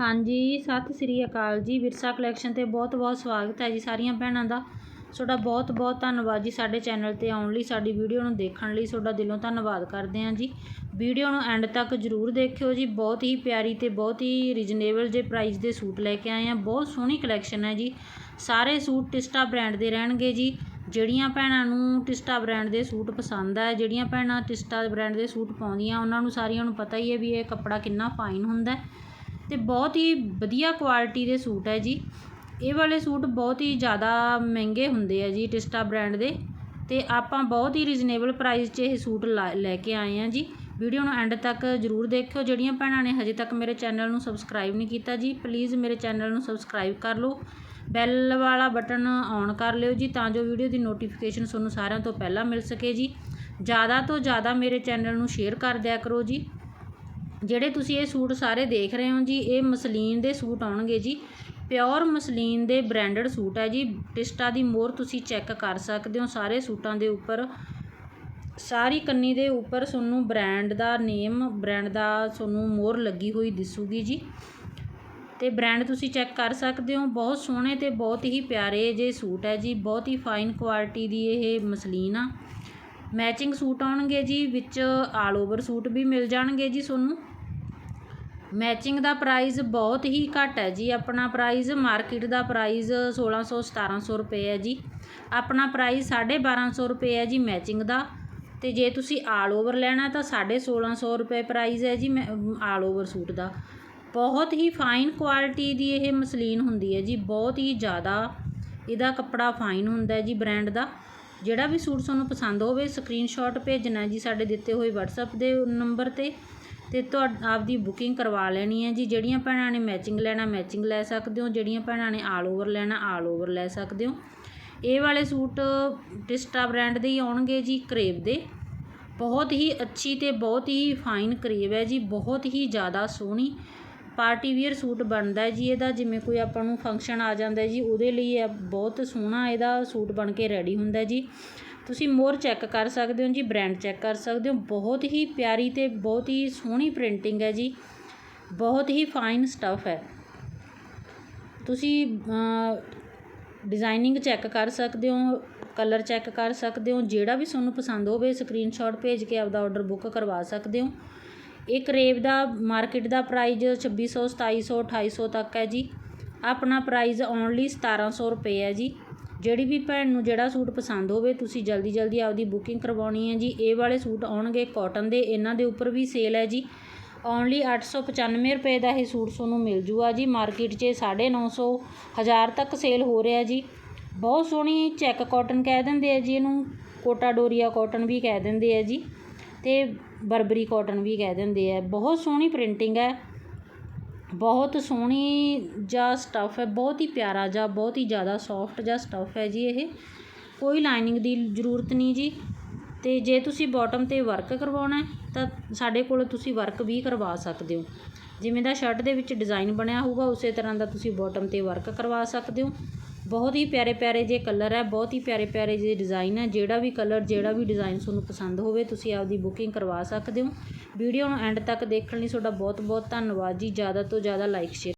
ਹਾਂਜੀ, ਸਤਿ ਸ੍ਰੀ ਅਕਾਲ ਜੀ। ਵਿਰਸਾ ਕਲੈਕਸ਼ਨ ਤੇ ਬਹੁਤ ਬਹੁਤ ਸਵਾਗਤ ਹੈ ਜੀ ਸਾਰੀਆਂ ਭੈਣਾਂ ਦਾ। ਤੁਹਾਡਾ ਬਹੁਤ ਬਹੁਤ ਧੰਨਵਾਦ ਜੀ ਸਾਡੇ ਚੈਨਲ ਤੇ ਆਉਣ ਲਈ, ਸਾਡੀ ਵੀਡੀਓ ਨੂੰ ਦੇਖਣ ਲਈ। ਤੁਹਾਡਾ ਦਿਲੋਂ ਧੰਨਵਾਦ ਕਰਦੇ ਹਾਂ ਜੀ। ਵੀਡੀਓ ਨੂੰ ਐਂਡ ਤੱਕ ਜਰੂਰ ਦੇਖਿਓ ਜੀ। ਬਹੁਤ ਹੀ ਪਿਆਰੀ ਤੇ ਬਹੁਤ ਹੀ ਰੀਜਨੇਬਲ ਜੇ ਪ੍ਰਾਈਸ ਦੇ ਸੂਟ ਲੈ ਕੇ ਆਏ ਆ ਬਹੁਤ ਸੋਹਣੀ ਕਲੈਕਸ਼ਨ ਹੈ ਜੀ। ਸਾਰੇ ਸੂਟ ਟਿਸਟਾ ਬ੍ਰਾਂਡ ਦੇ ਰਹਿਣਗੇ ਜੀ। ਜਿਹੜੀਆਂ ਭੈਣਾਂ ਨੂੰ ਟਿਸਟਾ ਬ੍ਰਾਂਡ ਦੇ ਸੂਟ ਪਸੰਦ ਆ ਜਿਹੜੀਆਂ ਭੈਣਾਂ ਟਿਸਟਾ ਬ੍ਰਾਂਡ ਦੇ ਸੂਟ ਪਾਉਂਦੀਆਂ, ਉਹਨਾਂ ਨੂੰ ਸਾਰੀਆਂ ਨੂੰ ਪਤਾ ਹੀ ਹੈ ਵੀ ਇਹ ਕੱਪੜਾ ਕਿੰਨਾ ਫਾਈਨ ਹੁੰਦਾ ਹੈ। ਅਤੇ ਬਹੁਤ ਹੀ ਵਧੀਆ ਕੁਆਲਿਟੀ ਦੇ ਸੂਟ ਹੈ ਜੀ। ਇਹ ਵਾਲੇ ਸੂਟ ਬਹੁਤ ਹੀ ਜ਼ਿਆਦਾ ਮਹਿੰਗੇ ਹੁੰਦੇ ਆ ਜੀ ਟਿਸਟਾ ਬ੍ਰਾਂਡ ਦੇ। ਅਤੇ ਆਪਾਂ ਬਹੁਤ ਹੀ ਰੀਜ਼ਨੇਬਲ ਪ੍ਰਾਈਸ 'ਚ ਇਹ ਸੂਟ ਲਾ- ਲੈ ਕੇ ਆਏ ਹਾਂ ਜੀ। ਵੀਡੀਓ ਨੂੰ ਐਂਡ ਤੱਕ ਜਰੂਰ ਦੇਖਿਓ। ਜਿਹੜੀਆਂ ਭੈਣਾਂ ਨੇ ਹਜੇ ਤੱਕ ਮੇਰੇ ਚੈਨਲ ਨੂੰ ਸਬਸਕ੍ਰਾਈਬ ਨਹੀਂ ਕੀਤਾ ਜੀ ਪਲੀਜ਼ ਮੇਰੇ ਚੈਨਲ ਨੂੰ ਸਬਸਕ੍ਰਾਈਬ ਕਰ ਲਓ। ਬੈਲ ਵਾਲਾ ਬਟਨ ਔਨ ਕਰ ਲਿਓ ਜੀ ਤਾਂ ਜੋ ਵੀਡੀਓ ਦੀ ਨੋਟੀਫਿਕੇਸ਼ਨ ਤੁਹਾਨੂੰ ਸਾਰਿਆਂ ਤੋਂ ਪਹਿਲਾਂ ਮਿਲ ਸਕੇ ਜੀ। ਜ਼ਿਆਦਾ ਤੋਂ ਜ਼ਿਆਦਾ ਮੇਰੇ ਚੈਨਲ ਨੂੰ ਸ਼ੇਅਰ ਕਰ ਦਿਆ ਕਰੋ ਜੀ। ਜਿਹੜੇ ਤੁਸੀਂ ਇਹ ਸੂਟ ਸਾਰੇ ਦੇਖ ਰਹੇ ਹੋ ਜੀ, ਇਹ ਮਸਲੀਨ ਦੇ ਸੂਟ ਆਉਣਗੇ ਜੀ। ਪਿਓਰ ਮਸਲੀਨ ਦੇ ਬ੍ਰਾਂਡਡ ਸੂਟ ਹੈ ਜੀ। ਟਿਸਟਾ ਦੀ ਮੋਹਰ ਤੁਸੀਂ ਚੈੱਕ ਕਰ ਸਕਦੇ ਹੋ ਸਾਰੇ ਸੂਟਾਂ ਦੇ ਉੱਪਰ। ਸਾਰੀ ਕੰਨੀ ਦੇ ਉੱਪਰ ਤੁਹਾਨੂੰ ਬ੍ਰਾਂਡ ਦਾ ਨੇਮ, ਬ੍ਰਾਂਡ ਦਾ ਤੁਹਾਨੂੰ ਮੋਹਰ ਲੱਗੀ ਹੋਈ ਦਿਸੂਗੀ ਜੀ। ਤੇ ਬ੍ਰਾਂਡ ਤੁਸੀਂ ਚੈੱਕ ਕਰ ਸਕਦੇ ਹੋ। ਬਹੁਤ ਸੋਹਣੇ ਤੇ ਬਹੁਤ ਹੀ ਪਿਆਰੇ ਜੇ ਸੂਟ ਹੈ ਜੀ। ਬਹੁਤ ਹੀ ਫਾਈਨ ਕੁਆਲਿਟੀ ਦੀ ਇਹ ਮਸਲੀਨ ਆ। ਮੈਚਿੰਗ ਸੂਟ ਆਉਣਗੇ ਜੀ, ਵਿੱਚ ਆਲ ਓਵਰ ਸੂਟ ਵੀ ਮਿਲ ਜਾਣਗੇ ਜੀ ਤੁਹਾਨੂੰ। ਮੈਚਿੰਗ ਦਾ ਪ੍ਰਾਈਜ਼ ਬਹੁਤ ਹੀ ਘੱਟ ਹੈ ਜੀ। ਆਪਣਾ ਪ੍ਰਾਈਜ਼ ਮਾਰਕੀਟ ਦਾ ਪ੍ਰਾਈਜ਼ ਸੋਲ੍ਹਾਂ ਸੌ ਸਤਾਰ੍ਹਾਂ ਸੌ ਰੁਪਏ ਹੈ ਜੀ। ਆਪਣਾ ਪ੍ਰਾਈਜ਼ ਸਾਢੇ ਬਾਰ੍ਹਾਂ ਸੌ ਰੁਪਏ ਹੈ ਜੀ ਮੈਚਿੰਗ ਦਾ। ਅਤੇ ਜੇ ਤੁਸੀਂ ਆਲ ਓਵਰ ਲੈਣਾ ਤਾਂ 1650 ਰੁਪਏ ਪ੍ਰਾਈਜ਼ ਹੈ ਜੀ ਆਲ ਓਵਰ ਸੂਟ ਦਾ। ਬਹੁਤ ਹੀ ਫਾਈਨ ਕੁਆਲਿਟੀ ਦੀ ਇਹ ਮਸਲੀਨ ਹੁੰਦੀ ਹੈ ਜੀ। ਬਹੁਤ ਹੀ ਜ਼ਿਆਦਾ ਇਹਦਾ ਕੱਪੜਾ ਫਾਈਨ ਹੁੰਦਾ ਜੀ ਬ੍ਰਾਂਡ ਦਾ। ਜਿਹੜਾ ਵੀ ਸੂਟ ਤੁਹਾਨੂੰ ਪਸੰਦ ਹੋਵੇ ਸਕਰੀਨਸ਼ਾਟ ਭੇਜਣਾ ਜੀ ਸਾਡੇ ਦਿੱਤੇ ਹੋਏ WhatsApp ਦੇ ਨੰਬਰ ਤੇ। ਅਤੇ ਤੁਹਾ ਆਪਦੀ ਬੁਕਿੰਗ ਕਰਵਾ ਲੈਣੀ ਹੈ ਜੀ। ਜਿਹੜੀਆਂ ਭੈਣਾਂ ਨੇ ਮੈਚਿੰਗ ਲੈਣਾ ਮੈਚਿੰਗ ਲੈ ਸਕਦੇ ਹੋ। ਜਿਹੜੀਆਂ ਭੈਣਾਂ ਨੇ ਆਲ ਓਵਰ ਲੈਣਾ ਆਲ ਓਵਰ ਲੈ ਸਕਦੇ ਹੋ। ਇਹ ਵਾਲੇ ਸੂਟ ਟਿਸਟਾ ਬ੍ਰਾਂਡ ਦੇ ਹੀ ਆਉਣਗੇ ਜੀ ਕਰੇਬ ਦੇ। ਬਹੁਤ ਹੀ ਅੱਛੀ ਤੇ ਬਹੁਤ ਹੀ ਫਾਈਨ ਕਰੇਬ ਹੈ ਜੀ। ਬਹੁਤ ਹੀ ਜ਼ਿਆਦਾ ਸੋਹਣੀ ਪਾਰਟੀ ਵੀਅਰ ਸੂਟ ਬਣਦਾ ਜੀ ਇਹਦਾ। ਜਿਵੇਂ ਕੋਈ ਆਪਾਂ ਨੂੰ ਫੰਕਸ਼ਨ ਆ ਜਾਂਦਾ ਜੀ, ਉਹਦੇ ਲਈ ਇਹ ਬਹੁਤ ਸੋਹਣਾ ਇਹਦਾ ਸੂਟ ਬਣ ਕੇ ਰੈਡੀ ਹੁੰਦਾ ਜੀ। ਤੁਸੀਂ ਮੋਰ ਚੈੱਕ ਕਰ ਸਕਦੇ ਹੋ ਜੀ, ਬ੍ਰਾਂਡ ਚੈੱਕ ਕਰ ਸਕਦੇ ਹੋ। ਬਹੁਤ ਹੀ ਪਿਆਰੀ ਤੇ ਬਹੁਤ ਹੀ ਸੋਹਣੀ ਪ੍ਰਿੰਟਿੰਗ ਹੈ ਜੀ। ਬਹੁਤ ਹੀ ਫਾਈਨ ਸਟੱਫ ਹੈ। ਤੁਸੀਂ ਡਿਜ਼ਾਈਨਿੰਗ ਚੈੱਕ ਕਰ ਸਕਦੇ ਹੋ ਕਲਰ ਚੈੱਕ ਕਰ ਸਕਦੇ ਹੋ। ਜਿਹੜਾ ਵੀ ਤੁਹਾਨੂੰ ਪਸੰਦ ਹੋਵੇ ਸਕਰੀਨਸ਼ਾਟ ਭੇਜ ਕੇ ਆਪਦਾ ਆਰਡਰ ਬੁੱਕ ਕਰਵਾ ਸਕਦੇ ਹੋ। ਇਹ ਕਰੇਬ ਦਾ ਮਾਰਕੀਟ ਦਾ ਪ੍ਰਾਈਸ 2600 2700 2800 ਤੱਕ ਹੈ ਜੀ। ਆਪਣਾ ਪ੍ਰਾਈਸ ਓਨਲੀ 1700 ਰੁਪਏ ਹੈ ਜੀ। ਜਿਹੜੀ ਵੀ ਭੈਣ ਨੂੰ ਜਿਹੜਾ ਸੂਟ ਪਸੰਦ ਹੋਵੇ, ਤੁਸੀਂ ਜਲਦੀ ਜਲਦੀ ਆਪਦੀ ਬੁਕਿੰਗ ਕਰਵਾਉਣੀ ਹੈ ਜੀ। ਇਹ ਵਾਲੇ ਸੂਟ ਆਉਣਗੇ ਕਾਟਨ ਦੇ, ਇਹਨਾਂ ਦੇ ਉੱਪਰ ਵੀ ਸੇਲ ਹੈ ਜੀ। ਓਨਲੀ 895 ਰੁਪਏ ਦਾ ਇਹ ਸੂਟ ਤੁਹਾਨੂੰ ਮਿਲ ਜੂਗਾ ਜੀ। ਮਾਰਕੀਟ 'ਚ 950 ਹਜ਼ਾਰ ਤੱਕ ਸੇਲ ਹੋ ਰਿਹਾ ਜੀ। ਬਹੁਤ ਸੋਹਣੀ ਚੈੱਕ ਕਾਟਨ ਕਹਿ ਦਿੰਦੇ ਆ ਜੀ ਇਹਨੂੰ। ਕੋਟਾ ਡੋਰੀਆ ਕਾਟਨ ਵੀ ਕਹਿ ਦਿੰਦੇ ਆ ਜੀ। ਤੇ ਬਰਬਰੀ ਕਾਟਨ ਵੀ ਕਹਿ ਦਿੰਦੇ ਆ। ਬਹੁਤ ਸੋਹਣੀ ਪ੍ਰਿੰਟਿੰਗ ਹੈ। ਬਹੁਤ ਸੋਹਣੀ ਜਿਹਾ ਸਟੱਫ ਹੈ, ਬਹੁਤ ਹੀ ਪਿਆਰਾ ਜਿਹਾ, ਬਹੁਤ ਹੀ ਜ਼ਿਆਦਾ ਸੋਫਟ ਜਿਹਾ ਸਟੱਫ ਹੈ ਜੀ ਇਹ। ਕੋਈ ਲਾਈਨਿੰਗ ਦੀ ਜ਼ਰੂਰਤ ਨਹੀਂ ਜੀ। ਅਤੇ ਜੇ ਤੁਸੀਂ ਬਾਟਮ ਤੇ ਵਰਕ ਕਰਵਾਉਣਾ ਤਾਂ ਸਾਡੇ ਕੋਲ ਤੁਸੀਂ ਵਰਕ ਵੀ ਕਰਵਾ ਸਕਦੇ ਹੋ। ਜਿਵੇਂ ਦਾ ਸ਼ਰਟ ਦੇ ਵਿੱਚ ਡਿਜ਼ਾਈਨ ਬਣਿਆ ਹੋਊਗਾ, ਉਸੇ ਤਰ੍ਹਾਂ ਦਾ ਤੁਸੀਂ ਬਾਟਮ ਤੇ ਵਰਕ ਕਰਵਾ ਸਕਦੇ ਹੋ। ਬਹੁਤ ਹੀ ਪਿਆਰੇ ਪਿਆਰੇ ਜਿਹੇ ਕਲਰ ਹੈ, ਬਹੁਤ ਹੀ ਪਿਆਰੇ ਪਿਆਰੇ ਜਿਹੇ ਡਿਜ਼ਾਈਨ ਹੈ, ਜਿਹੜਾ ਵੀ ਕਲਰ ਜਿਹੜਾ ਵੀ ਡਿਜ਼ਾਈਨ ਤੁਹਾਨੂੰ ਪਸੰਦ ਹੋਵੇ, ਤੁਸੀਂ ਆਪਦੀ ਬੁਕਿੰਗ ਕਰਵਾ ਸਕਦੇ ਹੋ। ਵੀਡੀਓ ਨੂੰ ਐਂਡ ਤੱਕ ਦੇਖਣ ਲਈ ਤੁਹਾਡਾ ਬਹੁਤ ਬਹੁਤ ਧੰਨਵਾਦ ਜੀ। ਜ਼ਿਆਦਾ ਤੋਂ ਜ਼ਿਆਦਾ ਲਾਈਕ ਸ਼ੇਅਰ